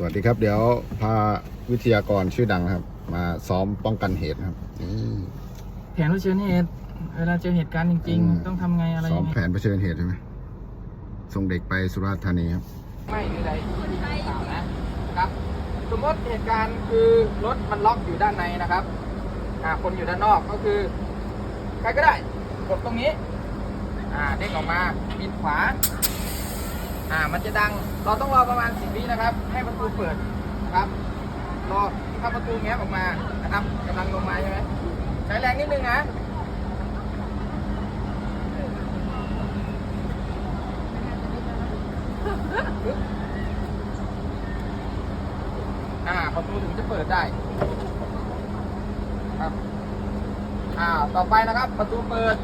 สวัสดีครับ เดี๋ยวพาวิทยากรชื่อดังนะครับ มาซ้อมป้องกันเหตุนะครับนี่แผนเผชิญเหตุ เวลาเจอเหตุการณ์จริงอืมๆต้องทำไงอะไรซ้อยัมงไงแผนเผชิญเหตุใช่ไหมส่งเด็กไปสุราษฎร์ธานีครับ ไม่หรือใดที่ข่าวนะครับ สมมติเหตุการณ์คือรถมันล็อกอยู่ด้านในนะครับอ่าคนอยู่ด้านนอกก็คือ ใครก็ได้กดตรงนี้ อ่าเด้งออกมาปิดขวา อ่ามันจะดังเราต้องรอประมาณสิบวินะครับ ให้ประตูเปิดนะครับรอถ้าประตูแง้มออกมานะครับกำลังลงมาใช่ไหมใช้แรงนิดนึงนะอ่าประตูถึงจะเปิดได้ครับอ่าต่อไปนะครับประตูเปิด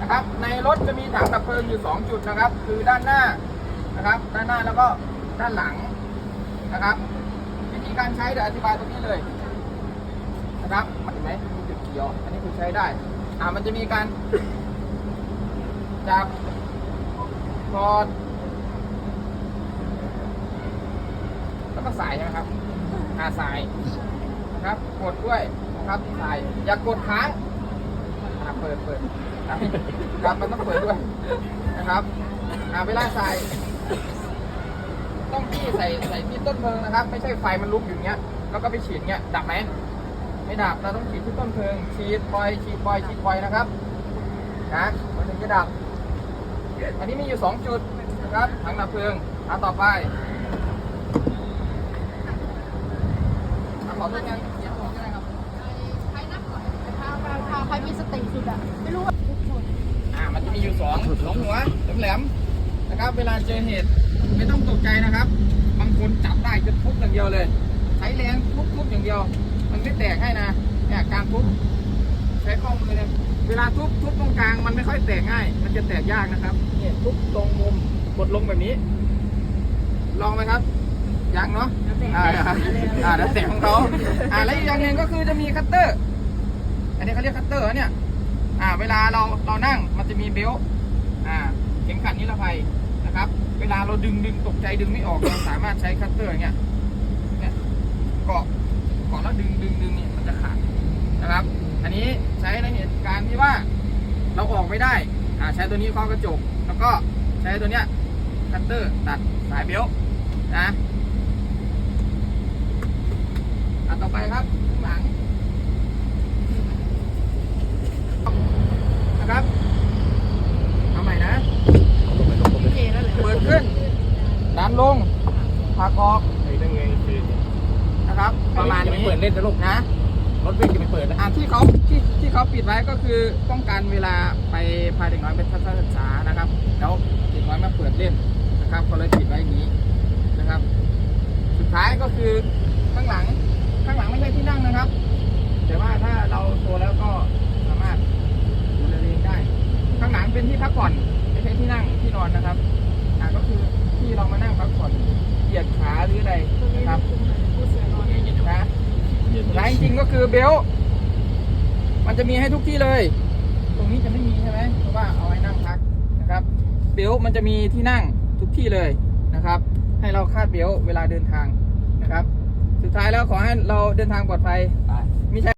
นะครับ ในรถจะมีถังดับเพลิงอยู่ 2 จุดนะครับ คือด้านหน้า นะครับ ด้านหน้าแล้วก็ด้านหลังนะครับ วิธีการใช้เดี๋ยวอธิบายตรงนี้เลยนะครับเห็นไหมจุดเขียว อันนี้คือใช้ได้ อ่ามันจะมีการจับถอดแล้วก็สายใช่ไหมครับอ่าสายนะครับ กดด้วยนะครับสายอย่ากดค้างอาเปิดเปิดครับครับมันต้องเปิดด้วยนะครับอ่าเวลาใส่ ต้องที่ใส่ใส่ที่ต้นเพลิงนะครับ ไม่ใช่ไฟมันลุกอยู่เงี้ย แล้วก็ไปฉีดเงี้ย ดับไหมไม่ดับ เราต้องฉีดที่ต้นเพลิง ฉีดปล่อย ฉีดปล่อย ฉีดปล่อยนะครับ นะ มันถึงจะดับ อันนี้มีอยู่สองจุดนะครับ ถังดับเพลิงอันต่อไปอะขอตัวงานเสียงของก็ได้ครับใครนับก่อนถ้าถ้าใครมีสติสุดอะไม่รู้ว่าทุกคนอ่า มันจะมีอยู่สองสองหัวแหลมๆ นะครับ เวลาเจอเหตุไม่ต้องตกใจนะครับ บางคนจับได้จะทุบอย่างเดียวเลย ใช้แรงทุบๆอย่างเดียว มันไม่แตกให้นะเนี่ยการทุบใช้ข้อมือเลยเวลาทุบทุบตรงกลางมันไม่ค่อยแตกง่าย มันจะแตกยากนะครับเนี่ยทุบตรงมุมกดลงแบบนี้ ลองไหมครับยังเนาะอ่าอ่าแล้วแต่ของเขาอ่าแล้วอีกอย่างหนึ่งก็คือจะมีคัตเตอร์ อันนี้เขาเรียกคัตเตอร์เหรอเนี่ย อ่า เวลาเราเรานั่งมันจะมีเบลต์อ่า เข็มขัดนิรภัยนะครับ เวลาเราดึงดึงตกใจดึงไม่ออกเราสามารถใช้คัตเตอร์อย่างเงี้ยเนี่ยเกาะเกาะแล้วดึงดึงดึงเนี่ยมันจะขาดนะครับ อันนี้ใช้ในเหตุการณ์ที่ว่าเราออกไม่ได้อ่าใช้ตัวนี้เคาะกระจก แล้วก็ใช้ตัวเนี้ยคัตเตอร์ตัดสายเบลนะอะต่อไปครับข้างหลัง นะครับเอาใหม่นะ โอเคแล้วเลย เปิดขึ้น ดัน ลงผลักออกได้ไงคือนะครับ ประมาณนี้เปิดเล่นนะลูกนะรถวิ่งจะไปเปิดนะอ่าที่เขาที่ที่เขาปิดไว้ก็คือป้องกันเวลาไปพาเด็กน้อยไปทัศนศึกษานะครับแล้วเด็กน้อยมาเปิดเล่นนะครับก็เลยปิดไว้อย่างนี้นะครับ สุดท้ายก็คือข้างหลังข้างหลังไม่ใช่ที่นั่งนะครับ แต่ว่าถ้าเราโตแล้วก็สามารถดูแลเองได้ ข้างหลังเป็นที่พักผ่อนไม่ใช่ที่นั่งที่นอนนะครับอ่าก็คือที่เรามานั่งพักผ่อนเหยียดขาหรืออะไรนะครับ ผู้เสียนอนเนี่ย นะและจริงๆก็คื อเบลต์มันจะมีให้ทุกที่เลย ตรงนี้จะไม่มีใช่ไหมเพราะว่าเอาไว้นั่งพักนะครับ เบลต์มันจะมีที่นั่งทุกที่เลยนะครับ ให้เราคาดเบลต์เวลาเดินทางนะครับ สุดท้ายแล้วขอให้เราเดินทางปลอดภัยไป